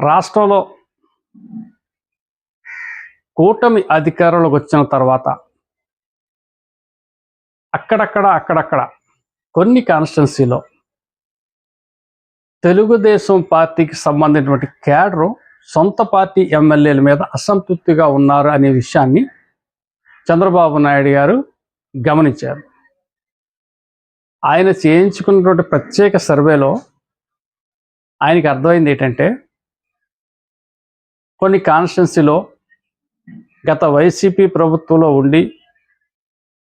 రాష్ట్రంలో కూటమి అధికారంలోకి వచ్చిన తర్వాత అక్కడక్కడ అక్కడక్కడ కొన్ని కాన్స్టిట్యున్సీలో తెలుగుదేశం పార్టీకి సంబంధించినటువంటి క్యాడరు సొంత పార్టీ ఎమ్మెల్యేల మీద అసంతృప్తిగా ఉన్నారు అనే విషయాన్ని చంద్రబాబు నాయుడు గారు గమనించారు. ఆయన చేయించుకున్నటువంటి ప్రత్యేక సర్వేలో ఆయనకి అర్థమైంది ఏంటంటే కొన్ని కాన్స్టిట్యున్సీలో గత వైసీపీ ప్రభుత్వంలో ఉండి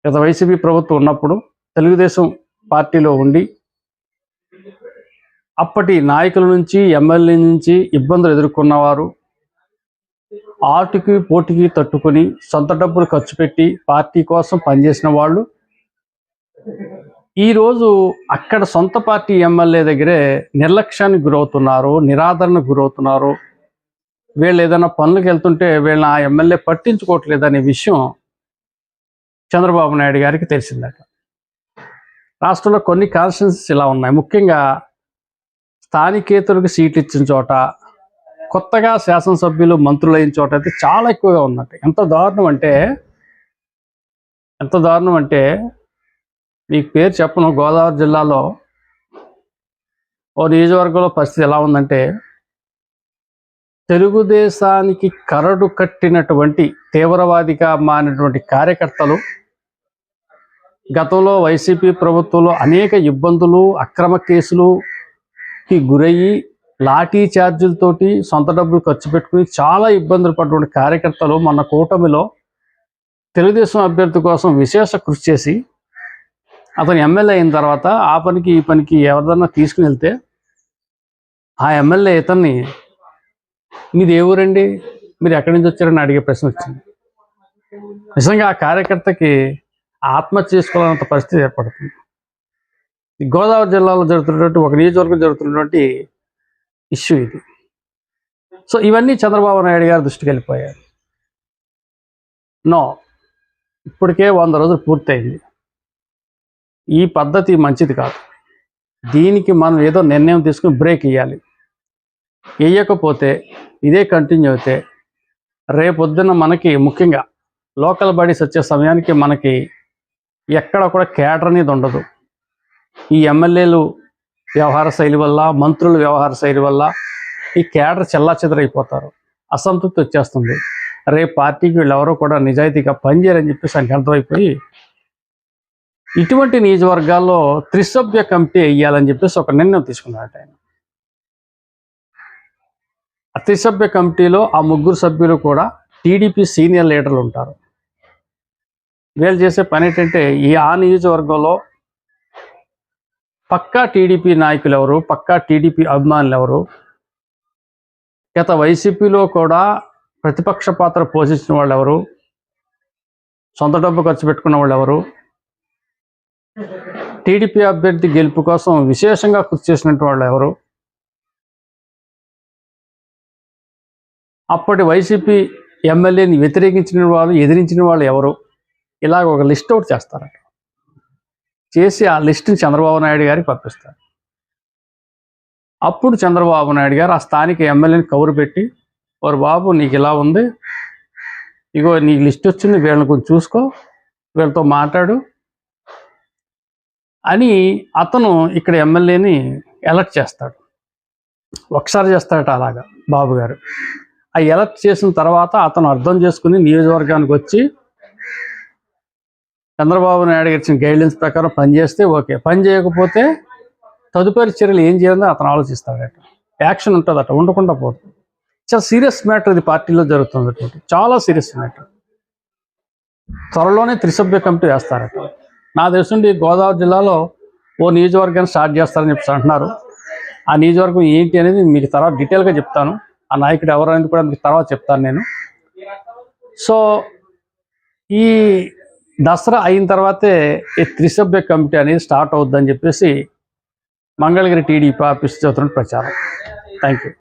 గత వైసీపీ ప్రభుత్వం ఉన్నప్పుడు తెలుగుదేశం పార్టీలో ఉండి అప్పటి నాయకుల నుంచి ఎమ్మెల్యే నుంచి ఇబ్బందులు ఎదుర్కొన్నవారు ఆటుకి పోటీకి తట్టుకొని సొంత డబ్బులు ఖర్చు పెట్టి పార్టీ కోసం పనిచేసిన వాళ్ళు. ఈరోజు అక్కడ సొంత పార్టీ ఎమ్మెల్యే దగ్గరే నిర్లక్ష్యానికి గురవుతున్నారు నిరాదరణకు గురవుతున్నారు. వీళ్ళు ఏదైనా పనులకు వెళ్తుంటే వీళ్ళని ఆ ఎమ్మెల్యే పట్టించుకోవట్లేదు అనే విషయం చంద్రబాబు నాయుడు గారికి తెలిసిందట. రాష్ట్రంలో కొన్ని కాన్స్టిట్యూన్సీస్ ఇలా ఉన్నాయి. ముఖ్యంగా స్థానికేతరులకు సీట్లు ఇచ్చిన చోట కొత్తగా శాసనసభ్యులు మంత్రులు అయిన చోట అయితే చాలా ఎక్కువగా ఉందట. ఎంత దారుణం అంటే ఎంత దారుణం అంటే మీకు పేరు చెప్పను గోదావరి జిల్లాలో ఓ నియోజకవర్గంలో పరిస్థితి ఎలా ఉందంటే తెలుగుదేశానికి కరడు కట్టినటువంటి తీవ్రవాదిగా మారినటువంటి కార్యకర్తలు గతంలో వైసీపీ ప్రభుత్వంలో అనేక ఇబ్బందులు అక్రమ కేసులుకి గురయ్యి లాఠీ ఛార్జీలతోటి సొంత డబ్బులు ఖర్చు పెట్టుకుని చాలా ఇబ్బందులు పడినటువంటి కార్యకర్తలు మన కూటమిలో తెలుగుదేశం అభ్యర్థి కోసం విశేష కృషి చేసి అతను ఎమ్మెల్యే అయిన తర్వాత ఆ పనికి ఈ పనికి ఎవరిదన్నా తీసుకుని వెళ్తే ఆ ఎమ్మెల్యే ఇతన్ని మీది ఏ ఊరండి? మీరు ఎక్కడి నుంచి వచ్చారని అడిగే ప్రశ్న వచ్చింది. నిజంగా ఆ కార్యకర్తకి ఆత్మహత్య చేసుకోవాలన్నంత పరిస్థితి ఏర్పడుతుంది. గోదావరి జిల్లాలో జరుగుతున్నటువంటి ఒక నియోజకవర్గం జరుగుతున్నటువంటి ఇష్యూ ఇది. సో ఇవన్నీ చంద్రబాబు నాయుడు గారి దృష్టికి వెళ్ళిపోయారు. నో ఇప్పటికే వంద రోజులు పూర్తయింది. ఈ పద్ధతి మంచిది కాదు. దీనికి మనం ఏదో నిర్ణయం తీసుకుని బ్రేక్ ఇవ్వాలి వేయకపోతే ఇదే కంటిన్యూ అయితే రేపొద్దున మనకి ముఖ్యంగా లోకల్ బాడీస్ వచ్చే సమయానికి మనకి ఎక్కడ కూడా కేటర్ అనేది ఉండదు. ఈ ఎమ్మెల్యేలు వ్యవహార శైలి వల్ల మంత్రుల వ్యవహార శైలి వల్ల ఈ క్యాడర్ చెల్లా చెదరైపోతారు అసంతృప్తి వచ్చేస్తుంది. రేపు పార్టీకి వీళ్ళెవరో కూడా నిజాయితీగా పనిచేయరని చెప్పేసి ఆయనకి అర్థమైపోయి ఇటువంటి నియోజకవర్గాల్లో త్రిసభ్య కమిటీ వేయాలని చెప్పేసి ఒక నిర్ణయం తీసుకున్నారట ఆయన. అతిసభ్య కమిటీలో ఆ ముగ్గురు సభ్యులు కూడా టీడీపీ సీనియర్ లీడర్లు ఉంటారు. వీళ్ళు చేసే పని ఏంటంటే ఈ ఆ నియోజకవర్గంలో పక్కా టీడీపీ నాయకులు ఎవరు పక్కా టీడీపీ అభిమానులు ఎవరు గత వైసీపీలో కూడా ప్రతిపక్ష పాత్ర పోషించిన వాళ్ళు ఎవరు సొంత డబ్బు ఖర్చు పెట్టుకున్న వాళ్ళు ఎవరు టీడీపీ అభ్యర్థి గెలుపు కోసం విశేషంగా కృషి చేసినటువంటి వాళ్ళు ఎవరు అప్పటి వైసీపీ ఎమ్మెల్యేని వ్యతిరేకించిన వాళ్ళు ఎదిరించిన వాళ్ళు ఎవరు? ఇలాగ ఒక లిస్ట్ అవుట్ చేస్తారట. చేసి ఆ లిస్టుని చంద్రబాబు నాయుడు గారికి పంపిస్తారు. అప్పుడు చంద్రబాబు నాయుడు గారు ఆ స్థానిక ఎమ్మెల్యేని కవరు పెట్టి వారు బాబు నీకు ఇలా ఉంది. ఇగో నీకు లిస్ట్ వచ్చింది వీళ్ళని కొంచెం చూసుకో వీళ్ళతో మాట్లాడు అని అతను ఇక్కడ ఎమ్మెల్యేని ఎలక్ట్ చేస్తాడు. ఒకసారి చేస్తాడట అలాగా బాబు గారు. ఆ ఎలక్ట్ చేసిన తర్వాత అతను అర్థం చేసుకుని నియోజకవర్గానికి వచ్చి చంద్రబాబు నాయుడు గారు ఇచ్చిన గైడ్లైన్స్ ప్రకారం పనిచేస్తే ఓకే. పని చేయకపోతే తదుపరి చర్యలు ఏం చేయాలని అతను ఆలోచిస్తాడట. యాక్షన్ ఉంటుందట ఉండకుండా పోతుంది చాలా సీరియస్ మ్యాటర్ ఇది పార్టీలో జరుగుతుంది చాలా సీరియస్ మ్యాటర్ త్వరలోనే త్రిసభ్య కమిటీ వేస్తారట. నా తెలుసుండి గోదావరి జిల్లాలో ఓ నియోజకవర్గాన్ని స్టార్ట్ చేస్తారని చెప్పి అంటున్నారు. ఆ నియోజకవర్గం ఏంటి అనేది మీకు తర్వాత డీటెయిల్గా చెప్తాను. ఆ నాయకుడు ఎవరు అనేది కూడా మీకు తర్వాత చెప్తాను నేను. సో ఈ దసరా అయిన తర్వాతే ఈ త్రిసభ్య కమిటీ అనేది స్టార్ట్ అవుద్దని చెప్పేసి మంగళగిరి టీడీపీ ఆఫీస్ చదువుతున్న ప్రచారం. Thank you